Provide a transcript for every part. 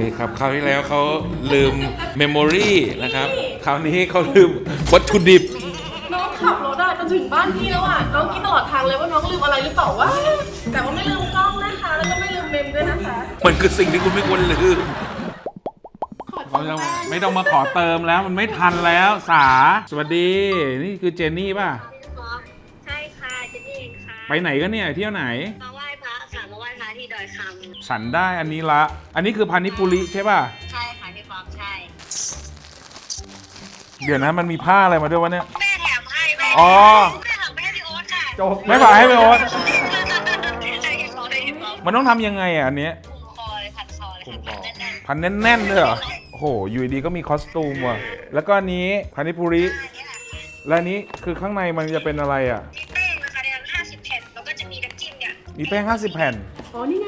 นี่ครับคราวที่แล้วเขาลืมเมมโมรีนะครับคราวนี้เขาลืมวัตถุดิบ น้องขับรถอะจะถึงบ้านพี่แล้วอะน้องคิดตลอดทางเลยว่าน้องลืมอะไรหรือเปล่าวะแต่ว่าไม่ลืมกล้องนะคะ แล้วก็ไม่ลืมเมมด้วยนะคะมันคือสิ่งที่คุณไม่ควรลืมเขาจะไม่ต้องมาขอเติมแล้วมันไม่ทันแล้วสา สวัสดี นี่คือเจนนี่ป่ะ ใช่ค่ะเจนนี่เองค่ะ ไปไหนกันเนี่ยเที่ยวไหนมาไอยคฉันได้อันนี้ละ อันนี้คือพานิปุริใช่ป่ะำใช่ค่ะพี่ฟอมใช่เดี๋ยวนะมันมีผ้าอะไรมาด้วยวะเนี่ย แม่แถมให้แม่อ๋อ แม่แถมไปให้พี่โอ๊ตค่ะจบไม่ผ่าให้ไปโอ๊ตใช่พี่ฟอมได้พี่ฟอมมันต้องทำยังไงอะอันเนี้ยคุมคอเลยพันคอเลยค่ะพันแน่นพันแน่นๆเลยเหรอโอ้โหอยู่ดีๆก็มีคอสตูมว่ะแล้วก็อันนี้พานิปุริๆอันนี้แหละและอันนี้คือข้างในมันจะเป็นอะไรอะ มีแป้งนะคะในนั้นห้าสิบแผ่นแล้วก็จะมีน้ำจิ้มเนี่ยมีแป้ง50 แผ่น อ๋อ นี่ไงนี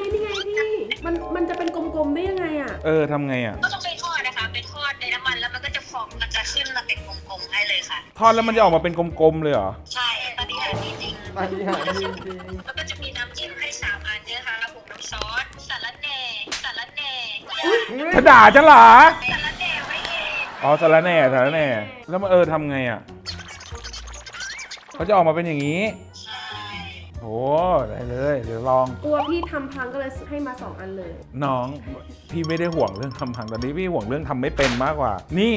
่ไงพี่ มันมันจะเป็นกลมๆได้ยังไงอะเออทำไงอะ ก็ต้องไปทอดนะคะไปทอดในน้ำมันแล้วมันก็จะฟองมันจะขึ้นมาเป็นกลมๆให้เลยค่ะ ทอดแล้วมันจะออกมาเป็นกลมๆเลยเหรอ ใช่ปฏิหารย์มีจริงปาฏิหาริย์จริง แล้วก็จะมีน้ำจิ้มให้สามอันเนี่ยนะคะแล้วผมน้ำซอสสาลัดแหน่สาลัดแหน่ถ้าด่าฉันเหรอ สาลัดแหน่ไว้เองอ๋อสารแหน่สารแหน่แล้วมันเออทำไงอะเขาจะออกมาเป็นอย่างนี้ โอ้ได้เลย เดี๋ยวลอง กลัวพี่ทำพังก็เลยให้มาสองอันเลย น้องพี่ไม่ได้ห่วงเรื่องทำพังตอนนี้พี่ห่วงเรื่องทำไม่เป็นมากกว่า นี่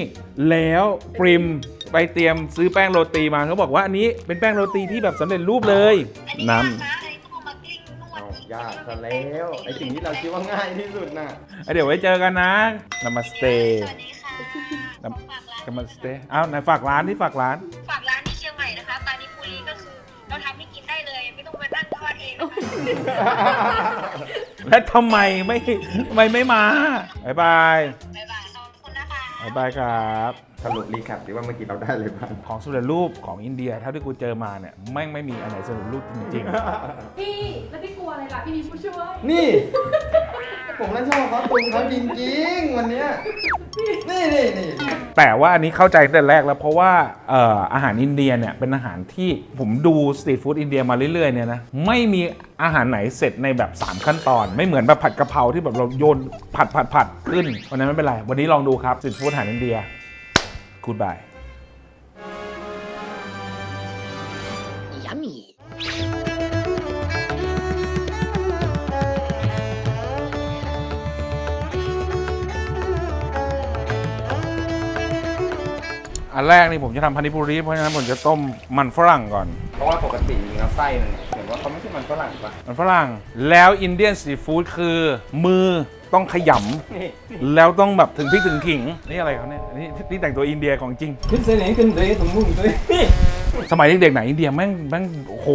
แล้วปริมไปเตรียมซื้อแป้งโรตีมาเขาบอกว่าอันนี้เป็นแป้งโรตีที่แบบสำเร็จรูปเลย น้อันนี้ต้องมากลิ้งนวๆดเอายากซะแล้วไอ้สิ่งที่เราคิดว่าง่ายที่สุดน่ะำเดี๋ยวไว้เจอกันนะนามาสเต สวัสดีค่ะ ฝากร้านนามาสเตอ้าวไหนฝากร้านที่ฝากร้าน ฝ และทำไมไม่ทำไมไม่มาบายบายบ๊ายบายขอบคุณนะคะ บายบายครับ สรุปรีแคปดีว่าเมื่อกี้เราได้เลยบ้างของสำเร็จรูปของอินเดียเท่าที่กูเจอมาเนี่ยแม่งไม่มีอันไหนสำเร็จรูปจริงพี่ แล้วพี่กลัวอะไรล่ะ พี่มีผู้ช่วย นี่ ผมน่าชอบเขาตุงเขาจริงๆ วันเนี้ย นี่นี่นี่แต่ว่าอันนี้เข้าใจตั้งแต่แรกแล้วเพราะว่าเอ่ออาหารอินเดียเนี่ยเป็นอาหารที่ผมดูสตรีทฟู้ดอินเดียมาเรื่อยๆเนี่ยนะไม่มีอาหารไหนเสร็จในแบบ 3 ขั้นตอน ไม่เหมือนแบบผัดกะเพราที่แบบเราโยนผัดผัดผัดขึ้นวันนั้นไม่เป็นไร วันนี้ลองดูครับสตรีทฟู้ดอาหารอินเดียกูดบาย อันแรกนี่ผมจะทำพานิปุริเพราะฉะนั้นผมจะต้มมันฝรั่งก่อน เพราะว่าปกติจริงๆแล้วไส้มันเนี่ยเห็นว่าเขาไม่ใช่มันฝรั่งปะมันฝรั่งแล้วอินเดียนสตรีทฟู้ดคือมือต้องขยนี่ำแล้วต้องแบบถึงพริกถึงขิง นี่อะไรเขาเนี่ยนี่นี่แต่งตัวอินเดียของจริง ขึ้นเสน่ห์ขึ้นเลยสมมุติเลยนี่ สมัยเด็กๆไหนอินเดียแม่งแม่งโอ้โห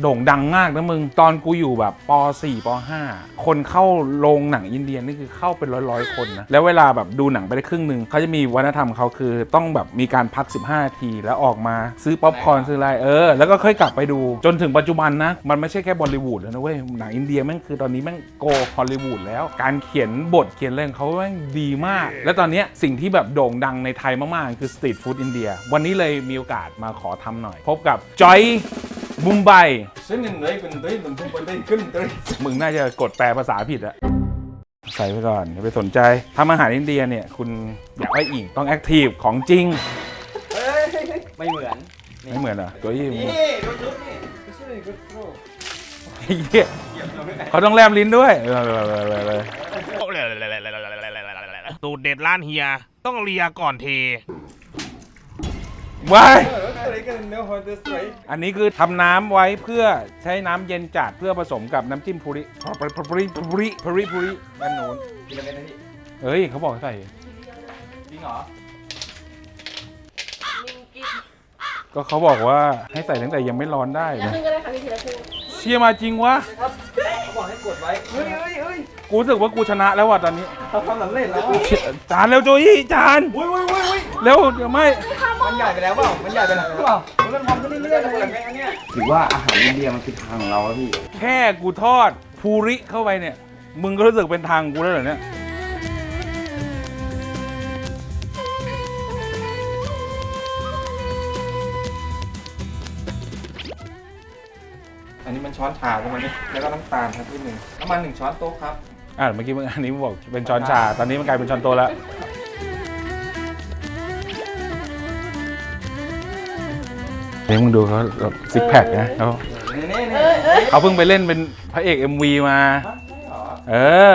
โด่งดังมากนะมึง ตอนกูอยู่แบบป .4 ป .5 คนเข้าโรงหนังอินเดียนี่คือเข้าเป็นร้อยๆคนนะแล้วเวลาแบบดูหนังไปได้ครึ่งหนึ่งเขาจะมีวัฒนธรรมเขาคือต้องแบบมีการพัก 15นาทีแล้วออกมาซื้อป๊อปคอร์นซื้ออะไรเออแล้วก็ค่อยกลับไปดูจนถึงปัจจุบันนะ มันไม่ใช่แค่บอลลิวูดแล้วนะเว้ยหนังอินเดียแม่งคือตอนนี้แม่งโกฮอลลีวูดแล้ว การเขียนบทเขียนเรื่องเขาแม่งดีมาก และตอนนี้สิ่งที่แบบโด่งดังในไทยมากๆ คือสตรีทฟู้ดอินเดียวันนี้เลยมีโอกาสมาขอทำหน่อย พบกับจอยมุมไบเส้นหนึ่งเลยเป็นเลยมันพุ่งไปเลยขึ้นเลยมึงน่าจะกดแปลภาษาผิดอะใส่ไปก่อนอย่าไปสนใจทำอาหารอินเดียเนี่ยคุณอยากได้อีกต้องแอคทีฟของจริง ไม่เหมือนไม่เหมือนเหรอตัวยี่มึงนี่ดูชุดนี่ไม่ใช่กุ๊ดโฟไอ้เหี้ยเขาต้องแลบลิ้นด้วยเออเออเออเออเออสูตรเด็ดร้านเฮีย ต้องเลียก่อนเทว้าย เออ อันเนื้อหอยเดสไวอันนี้คือทำน้ำไว้เพื่อใช้น้ำเย็นจัดเพื่อผสมกับน้ำจิ้มพูริพูริพูริพูริพูริด้านโน้นกินอะไรนะพี่เฮ้ยเขาบอกให้ใส่ จริงเหรอก็เขาบอกว่าให้ใส่ตั้งแต่ยังไม่ร้อนได้นะครึ่งก็ได้ค่ะพี่ทีละครึ่งเชียร์มาจริงวะเขาบอกให้กดไว้เฮ้ยเฮ้ยเฮ้ยกูรู้สึกว่ากูชนะแล้วว่ะตอนนี้เราทำสำเร็จแล้วเชี่ยจานเร็วโจยจาน อุ้ยอุ้ยอุ้ยอุ้ยเร็วเดี๋ยวไม่ มันใหญ่ไปแล้วเปล่า มันใหญ่ไปแล้วเปล่ามันทำขึ้นเรื่อยๆเลยเนี่ยถือว่าอาหารอินเดียมันคือทางของเราแล้วพี่ แค่กูทอดภูริเข้าไปเนี่ย มึงก็รู้สึกเป็นทางกูแล้วเหรอเนี่ย อันนี้มันช้อนชาใช่ไหมเนี่ยแล้วก็น้ำตาลครับพี่หนึ่งน้ำมันหนึ่งช้อนโต๊ะครับ อ่าเมื่อกี้มึงอันนี้มึงบอกเป็นช้อนชา ตอนนี้มันกลายเป็นช้อนโตะแล้ว เดี๋ยวมึงดูเขาซิกแพคนะเขานี่นี่เอนี่อเออเขาเพิ่งไปเล่นเป็นพระเอก MV มา เออ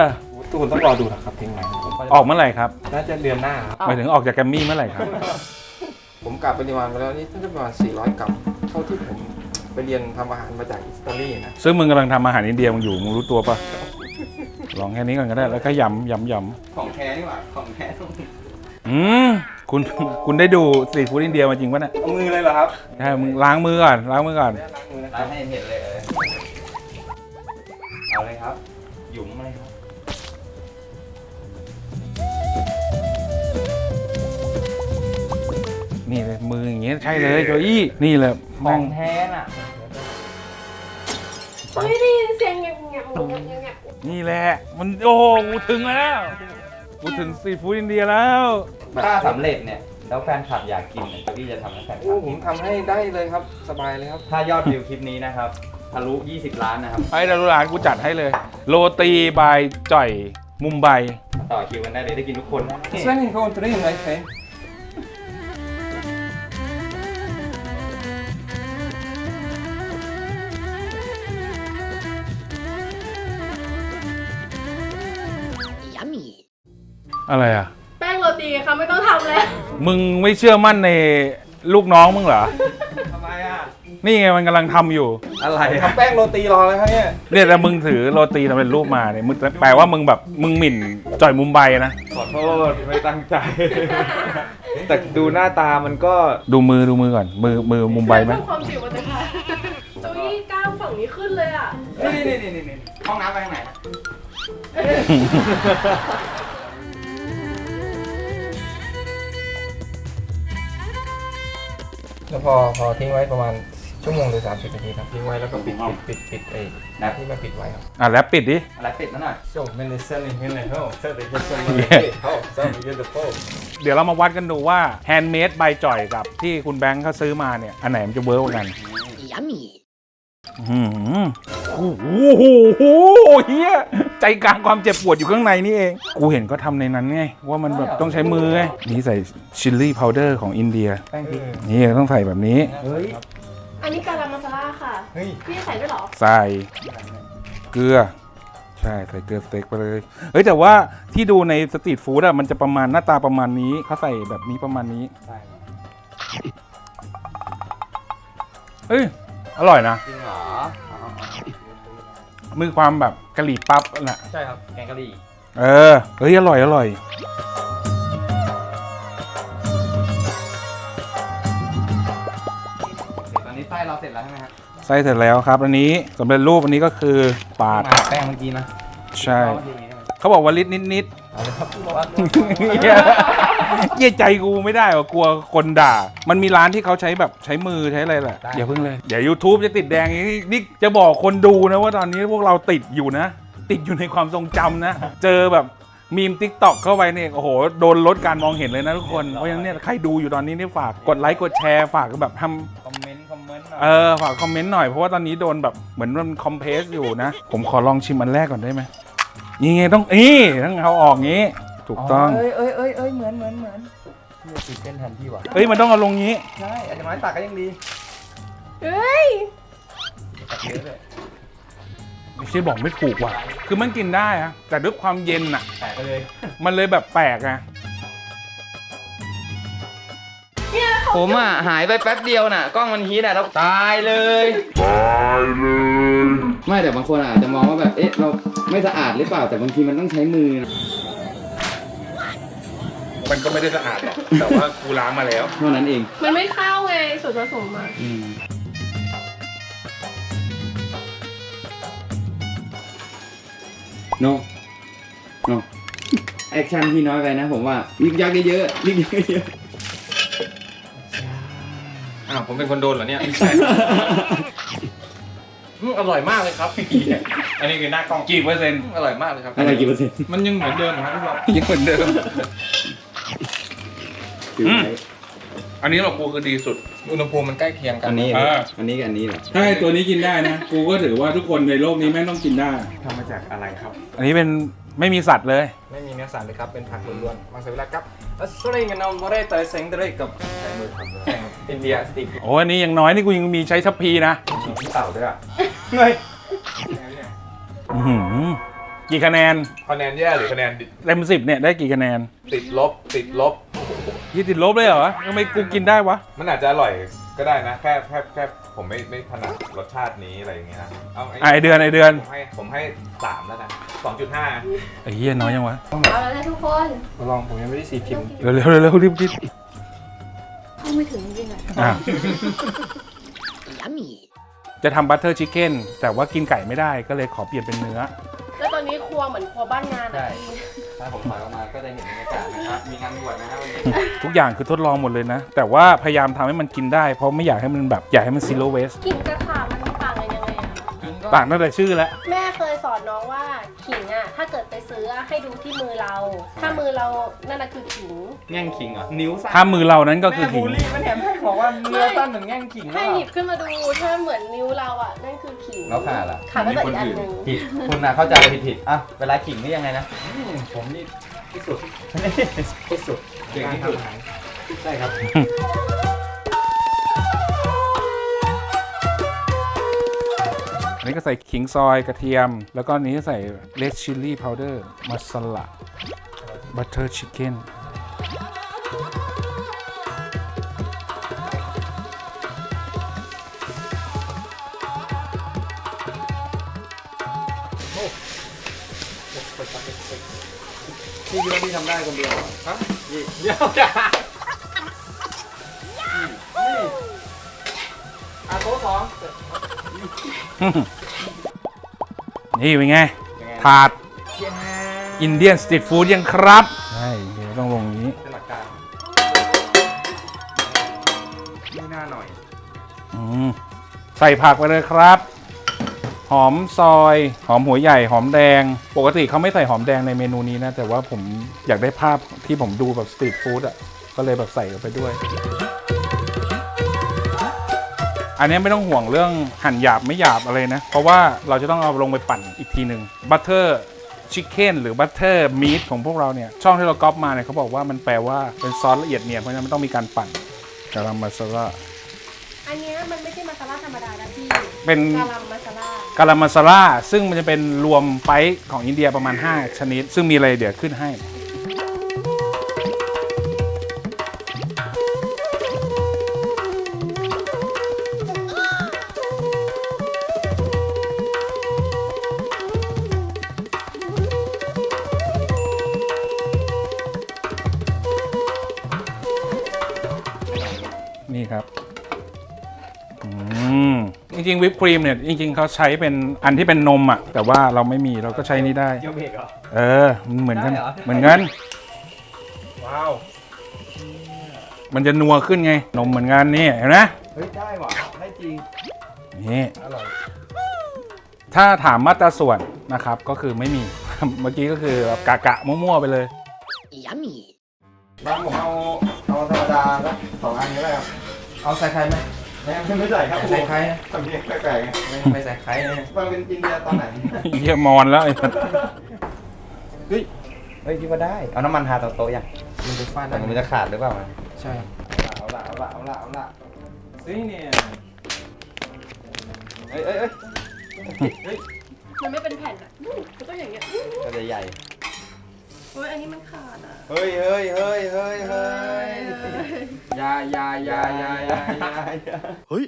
ตูนต้องรอดูนะครับเพลงใหม่ของผมออกเมื่อไหร่ครับน่าจะเดือนหน้าครับหมายถึงออกจากแกรมมี่เมื่อไหร่ครับ ผมกลับปริมาณไปแล้วนี่น่าจะประมาณ 400 กรัมเท่าที่ผมไปเรียนทำอาหารมาจากอิตาลีนะ ซึ่งมึงกำลังทำอาหารอินเดียมึงอยู่มึงรู้ตัวปะลองแค่นี้ก่อนก็ได้แล้วก็ยำยำยของแท้นี่หว่าของแท้ต้องำอืม คุณคุณได้ดูสตรีทฟู้ดอินเดียมาจริงปะเนี่ยเอามือเลยเหรอครับใช่มึงล้างมือก่อนล้างมือก่อน ล้างมือนะล้างให้เห็นเลยเออเอาเลยครับ หยุมเลยครับนี่เลยมืออย่างเงี้ยใช่เลยโจอี้นี่แหละขแม่องงแท้น่ะ เฮ้ยได้ยินเสียงเงียบเงียบเงียบเงียบเงียบนี่แหละ มันโอ้โหกูถึงแล้ว กูถึงสตรีทฟู้ดอินเดียแล้ว ถ้าสำเร็จเนี่ยแล้วแฟนคลับอยากกินเนี่ยพี่จะทำให้แฟนคโอ้ลับผมทำให้ได้เลยครับ สบายเลยครับ ถ้ายอดวิวคลิปนี้นะครับทะลุ 20 ล้านนะครับ ไอ้ดารุร้านกูจัดให้เลย โรตีบายจ่อยมุมไบ ต่อคิวกันได้เลยได้กินทุกคน Sven går inte in right อะไรอะ แป้งโรตีค่ะไม่ต้องทำแล้ว มึงไม่เชื่อมั่นในลูกน้องมึงเหรอ ทำไมอะ นี่ไงมันกำลังทำอยู่ อะไรทำแป้งโรตีรอเลยครับเนี่ยเนี่ยแต่มึงถือโรตีทำเป็นรูปมาเนี่ยมึงแปลว่ามึงแบบมึงหมิ่นจ่อยมุมไบนะ ขอโทษไม่ตั้งใจ แต่ดูหน้าตามันก็ดูมือดูมือก่อน มือมือมุมไบไหม เพิ่มความจิ๋วมาเลยค่ะจุ้ยกล้ามฝั่งนี้ขึ้นเลยอะ นี่นี่นี่นี่ห้องน้ำไปทางไหน แล้วพอพอทิ้งไว้ประมาณชั่วโมงหรือ 30นาทีครับทิ้งไว้แล้วก็ปิดปิดปิดปิดไอ้น้ำที่มาปิดไว้ครับอะแล้วปิดดิอะไรปิดนั่นหน่อย So many selling in the home. So they just sell Yeah. the home. So we get the phone. เดี๋ยวเรามาวัดกันดูว่าแฮนด์เมดใบจ่อยกับที่คุณแบงค์เขาซื้อมาเนี่ย อันไหนมันจะเวิร์กกว่ากันอืม โอ้โหเฮียใจกลางความเจ็บปวดอยู่ข้างในนี่เอง กูเห็นก็ทำในนั้นไง ว่ามันแบบต้องใช้มือไง นี่ใส่ชิลลี่พาวเดอร์ของอินเดียแป้งพริกนี่ต้องใส่แบบนี้ เฮ้ย อันนี้การามาซาล่าค่ะเฮ้ยพี่ใส่ด้วยเหรอ ใส่เกลือ ใช่ใส่เกลือสเต็กไปเลย เฮ้ยแต่ว่าที่ดูในสตรีทฟู้ดอะมันจะประมาณหน้าตาประมาณนี้เขาใส่แบบนี้ประมาณนี้ใช่เฮ้ย อร่อยนะจริงเหรอ มีความแบบกะหรี่ปั๊บน่ะ ใช่ครับแกงกะหรี่เออ เฮ้ย อร่อย อร่อย ตอนนี้ไส้เราเสร็จแล้วใช่ไหมครับไส้เสร็จแล้วครับ อันนี้สำเร็จรูปอันนี้ก็คือปาด มาแป้งเมื่อกี้นะใช่ เอาทีนี้ได้ไหมเขาบอกว่าลิตรนิด เอาเลยครับๆเหี้ย เยี่ยใจกูไม่ได้ว่ะกลัวคนด่า มันมีร้านที่เขาใช้แบบใช้มือใช้อะไรแหละอย่าเพิ่งเลยเดี๋ยว YouTube จะติดแดงนี่นี่จะบอกคนดูนะว่าตอนนี้พวกเราติดอยู่นะ ติดอยู่ในความทรงจำนะ เจอแบบมีมทิกตอกเข้าไปเนี่ยโอ้โห โดนลดการมองเห็นเลยนะทุกคน เพราะฉะนั้นเนี่ยใครดูอยู่ตอนนี้นี่ฝากกดไลค์กดแชร์ฝากแบบทำ คอมเมนต์คอมเมนต์หน่อยเออฝากคอมเมนต์หน่อยเพราะว่าตอนนี้โดนแบบเหมือนมันคอมเพรสอยู่นะ ผมขอลองชิมอันแรกก่อนได้ไหมนี่ไงต้องนี่ต้องเอาออกงี้ ถูกต้อง เอ้ยเอ้ยเอ้ยเอ้ยเหมือนเหมือนเหมือนพี่จะติดเส้นแทนพี่ว่ะเอ้ยมันต้องเอาลงงี้ ใช่อาจจะไม้ตักก็ยังดีเฮ้ยตักเยอะเลยไม่ใช่บอกไม่ถูกว่ะ คือมันกินได้อะแต่ด้วยความเย็นอะแตกไปเลย มันเลยแบบแปลกอะผมอะหายไปแป๊บเดียวน่ะกล้องมันฮีทอะแล้วตายเลย ตายเลย ไม่แต่บางคนอาจจะมองว่าแบบเอ๊ะเราไม่สะอาดหรือเปล่าแต่บางทีมันต้องใช้มือนะ มันก็ไม่ได้สะอาดหรอก แต่ว่ากูล้างมาแล้ว เท่านั้นเองมันไม่เข้าไงส่วนผสมมาโนโนแอคชั่นที่น้อยไปนะผมว่ายิกยักเยอะๆยิกยักเยอะอ้าวผมเป็นคนโดนเหรอเนี่ยอืมอร่อยมากเลยครับอันนี้คือหน้ากล้องกี่เปอร์เซ็นต์อร่อยมากเลยครับๆอะไรกี่เปอร์เซ็นต์มันยังเหมือนเดิมครับพี่บอลยังเหมือนเดิม ถือไว้อันนี้เรากูคือดีสุด อุณหภูมิมันใกล้เคียงกันอันนี้เอออันนี้กับอันนี้เหรอ ถ้าตัวนี้กินได้นะ กูก็ถือว่าทุกคนในโลกนี้แม่งต้องกินได้ ทำมาจากอะไรครับ อันนี้เป็นไม่มีสัตว์เลย ไม่มีเนื้อสัตว์เลยครับ เป็นผักล้วนๆมังสวิรัตครับอัสริงนอมโมเรเตอร์เซงเดรกับใช้มือทำเลยแข่งอินเดียสติกโอ้อันนี้ยังน้อยนี่กูยังมีใช้ทัพพีนะฉีกเต่าด้วยอะเฮ้ยอื้อหือกี่คะแนนคะแนนแย่หรือคะแนนเต็มสิบเนี่ยได้กี่คะแนนติดลบติดลบ ยี่ติดลบเลยเหรอทำไมกูกินได้วะ มันอาจจะอร่อยก็ได้นะ แค่แค่แค่ผมไม่ไม่ถนัดรสชาตินี้อะไรอย่างเงี้ยนะเอาอะไอเดือนไอเดือนผมให้ผมให้สามแล้วนะสองจุดห้าไอ้เหี้ยน้อยยังวะ เอาแล้วนะทุกคนลองผมยังไม่ได้สีพิมพ์เร็วเร็วเร็วเร็วรีบกินเข้าไม่ถึงจริงๆอะอะจะทำบัตเตอร์ชิคเก้นแต่ว่ากินไก่ไม่ได้ก็เลยขอเปลี่ยนเป็นเนื้อแล้วตอนนี้ค รัวเหมือนครัวบ้านงานอะพี่ถ้าผมถอยออกมาก็จะเห็นบรรยากาศนะครับ มีงานบวชนะครับวันนี้ทุกอย่างคือทดลองหมดเลยนะ แต่ว่าพยายามทำให้มันกินได้ เพราะไม่อยากให้มันแบบ อยากให้มันซีโรเวสขิงกระข ต่างตั้งแต่ชื่อแล้ว แม่เคยสอนน้องว่าขิงอะถ้าเกิดไปซื้ออะให้ดูที่มือเรา ถ้ามือเรานั่นน่ะคือขิง แง่งคิงเหรอ นิ้วสั้นถ้ามือเรานั้นก็คือแม่ขิบูง ลลี่มันแถมแม่บอกว่าเนื้อสั้นเหมือนแง่งขิงให้หยิบขึ้นมาดูถ้าเหมือนนิ้วเราอะนั่นคือขิงแล้วขาล่ะขาก็จะอีกอันหนึ่งผิดคุณน่ะเข้าใจผิดผิดๆอะเวลาขิงนี่ยังไงนะผมนี่ที่สุดที่สุดเก่งที่สุดการทำอาหารใช่ครับ นี้ก็ใส่ขิงซอยกระเทียม แล้วก็นี้ใส่เลดชิลลี่พาวเดอร์มาสลาบัตเตอร์ชิคเก้นพี่คิดว่าพี่ทำได้คนเดียวฮะยี่เดี๋ยวจ้าอะโต๊ะสอง นี่เป็นไง ยังไงถาดอินเดียนสตรีทฟู้ดยังครับ ใช่เดี๋ยวต้องลงอย่างนี้ เป็นหลักการไม่น่าหน่อยอืมใส่ผักไปเลยครับ หอมซอย หอมหัวใหญ่ หอมแดง ปกติเขาไม่ใส่หอมแดงในเมนูนี้นะ แต่ว่าผมอยากได้ภาพที่ผมดูแบบสตรีทฟู้ดอะ ก็เลยแบบใส่ลงไปด้วย อันนี้ไม่ต้องห่วงเรื่องหั่นหยาบไม่หยาบอะไรนะ เพราะว่าเราจะต้องเอาลงไปปั่นอีกทีหนึ่งบัตเตอร์ชิคเก้นหรือบัตเตอร์มีทของพวกเราเนี่ย ช่องที่เราก๊อปมาเนี่ยเขาบอกว่ามันแปลว่าเป็นซอสละเอียดเนียนเพราะฉะนั้นมันต้องมีการปั่นกาลัมมาซาลาอันเนี้ยมันไม่ใช่มาซาลาธรรมดานะพี่เป็นกาลัมมาซาลากาลามาซาลาซึ่งมันจะเป็นรวมไปของอินเดียประมาณ 5 ชนิด ซึ่งมีอะไรเดี๋ยวขึ้นให้ ริงๆวิปครีมเนี่ยจริงๆเขาใช้เป็นอันที่เป็นนมอะแต่ว่าเราไม่มีเราก็ใช้นี่ได้ เกี่ยวเบรกเหรอ เออมันเหมือนกันได้เหรอ เหมือนกันว้าว มันจะนัวขึ้นไง นมเหมือนกันนี่เห็นไหมเฮ้ย ได้ว่ะได้จริง นี่ อร่อย ถ้าถามมาตราส่วนนะครับก็คือไม่มี เมื่อกี้ก็คือแบบกะกะมั่วๆไปเลยบางผมเอาเอาธรรมดาสักสองอันก็ได้ครับเอาใส่ไข่ไหม ไม่ไม่ใส่ครับใส่ไข่ทำเองแปลกๆไงไม่ไม่ใส่ไข่ไงมันเป็นอินเดียตอนไหนเยี่ยมอนแล้วไอ้สัสเฮ้ยคิดว่าได้ เอาน้ำมันทาตรงโต๊ะยังมันจะฟาดแต่ได้มันจะขาดหรือเปล่าใช่เอาละเอาละเอาละเอาละซิเนี่ยเอ้ยเอ้ยเอ้ยมันไม่เป็นแผ่นอะอืมมันต้องอย่างเงี้ยอืมก็จะใหญ่เฮ้ยอันนี้มันขาดอะเฮ้ยเฮ้ยเฮ้ยเฮ้ยเฮ้ย ยายายายายายาเฮ้ย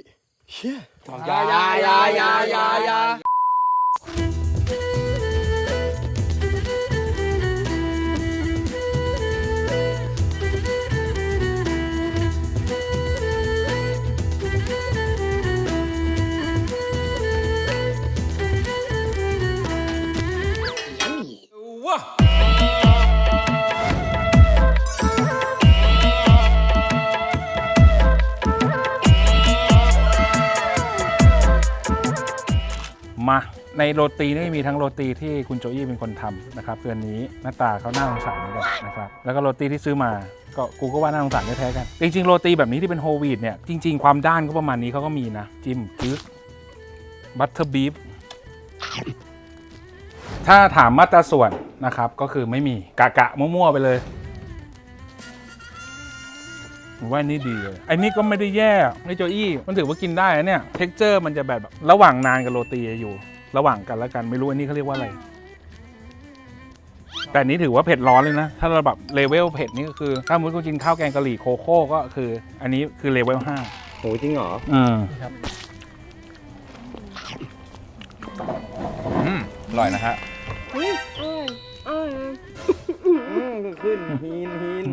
เชี่ย ยายายายายายา ในโรตีนี่มีทั้งโรตีที่คุณโจยี่เป็นคนทำนะครับเพื่อนนี้หน้าตาเขาน่าสงสารเหมือนกันนะครับแล้วก็โรตีที่ซื้อมาก็กูก็ว่าน่าสงสารแพ้กัน จริงๆโรตีแบบนี้ที่เป็นโฮลวีตเนี่ยจริง ๆ ความด้านก็ประมาณนี้เขาก็มีนะ จิ้มจืดบัตเตอร์บีฟถ้าถามมาตราส่วนนะครับก็คือไม่มีกะกะมั่วๆไปเลยว่านี่ดีเลยไอ้นี่ก็ไม่ได้แย่ไอ้โจอี้มันถือว่ากินได้นะเนี่ยเท็กเจอร์มันจะแบบระหว่างนานกับโรตีอยู่ ระหว่างกันแล้วกันไม่รู้อันนี้เขาเรียกว่าอะไร แต่อันนี้ถือว่าเผ็ดร้อนเลยนะ ถ้าเราแบบเลเวลเผ็ดนี่ก็คือถ้ามุดกูกินข้าวแกงกะหรี่โคโค่ก็คือ อันนี้คือเลเวลห้าโหจริงเหรออืมอืมอร่อยนะฮะอืมขึ้นฮีนฮีน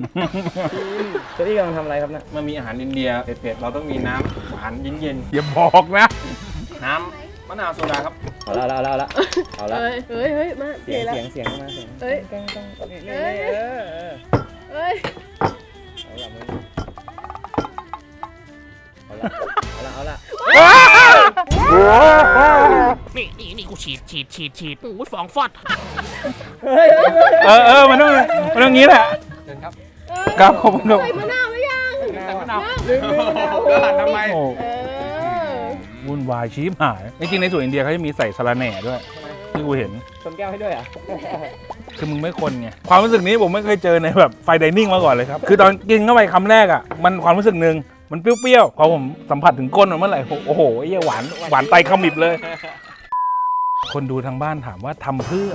ฮีนเจ้าที่กำลังทำอะไรครับเนี่ยมันมีอาหารอินเดียเผ็ดๆเราต้องมีน้ำหวานเย็นอย่าบอกนะ ๆน้ำ มะนาวโซดาครับเอาละเอาละเอาละเอาละเฮ้ยเฮ้ยเฮ้ยมาเสียงเสียงเสียงมาเสียงเฮ้ยกล้องกล้องนี่นี่เอ้ยเออเออเฮ้ยเอาละมึงเอาละเอาละเอาละนี่นี่นี่กูฉีดฉีดฉีดฉีดโอ้ยฟองฟอดเออเออมันต้องมันต้องงี้แหละเชิญครับครับขอบคุณครับ ใส่มะนาวหรือยังใส่มะนาวลืมลืมมะนาวเดินทำไม โอ้ เออ วุ่นวายชีพหาย จริงๆในส่วนอินเดียเขาจะมีใส่สาระแหน่ด้วย ที่กูเห็น ชนแก้วให้ด้วยอะ คือมึงไม่คนไง ความรู้สึกนี้ผมไม่เคยเจอในแบบไฟไดนิ่งมาก่อนเลยครับ คือตอนกินเข้าไปคำแรกอะ มันความรู้สึกหนึ่งมันเปรี้ยวๆพอผมสัมผัสถึงก้นมันเมื่อไหร่โอ้โหไอ้เหี้ยหวานหวานไตขมิบเลย คนดูทางบ้านถามว่าทำเพื่อ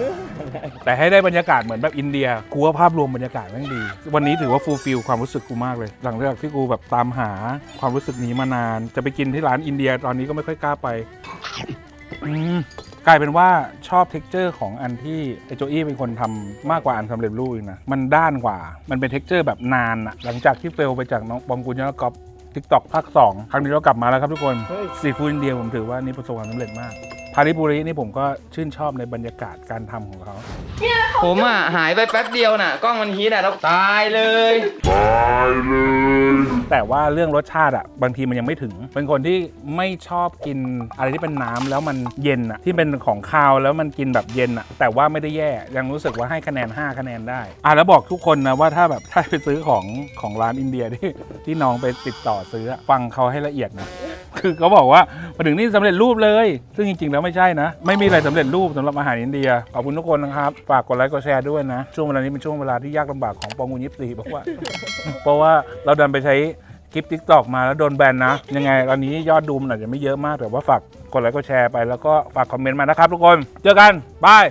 แต่ให้ได้บรรยากาศเหมือนแบบอินเดียกูว่าภาพรวมบรรยากาศแม่งดี วันนี้ถือว่าฟูลฟิลความรู้สึกกูมากเลย หลังจากที่กูแบบตามหาความรู้สึกนี้มานาน จะไปกินที่ร้านอินเดียตอนนี้ก็ไม่ค่อยกล้าไปอืมกลายเป็นว่าชอบเท็กเจอร์ของอันที่ไอโจอี้เป็นคนทำมากกว่าอันสำเร็จรูปอีกนะ มันด้านกว่า มันเป็นเท็กเจอร์แบบนานอะหลังจากที่เฟลไปจากน้องบอมกุญยลกอฟทิกตอกภาค2ครั้งนี้เรากลับมาแล้วครับทุกคนซีฟู้ดอินเดียผมถือว่านี่ประสบความสำเร็จมาก พาริปุรินี่ผมก็ชื่นชอบในบรรยากาศการทำของเขา ผมอะหายไปแป๊บเดียวน่ะกล้องมันฮีทอะแล้วตายเลย แต่ว่าเรื่องรสชาติอะบางทีมันยังไม่ถึง เป็นคนที่ไม่ชอบกินอะไรที่เป็นน้ำแล้วมันเย็นอะที่เป็นของคาวแล้วมันกินแบบเย็นอะแต่ว่าไม่ได้แย่ยังรู้สึกว่าให้คะแนน 5 คะแนนได้อะแล้วบอกทุกคนนะว่าถ้าแบบถ้าไปซื้อของของร้านอินเดียที่ที่น้องไปติดต่อซื้ออะฟังเขาให้ละเอียดนะ คือเขาบอกว่า มาถึงนี่สำเร็จรูปเลย ซึ่งจริงๆแล้วไม่ใช่นะ ไม่มีอะไรสำเร็จรูปสำหรับอาหารอินเดีย ขอบคุณทุกคนนะครับ ฝากกดไลค์กดแชร์ด้วยนะ ช่วงเวลานี้เป็นช่วงเวลาที่ยากลำบากของปองกุญยิปซีเพราะว่า เพราะว่าเราดันไปใช้คลิปทิกตอกมาแล้วโดนแบนนะ ยังไงตอนนี้ยอดดูมันอาจจะไม่เยอะมากแต่ว่าฝากกดไลค์กดแชร์ไปแล้วก็ฝากคอมเมนต์มานะครับทุกคน เจอกันบาย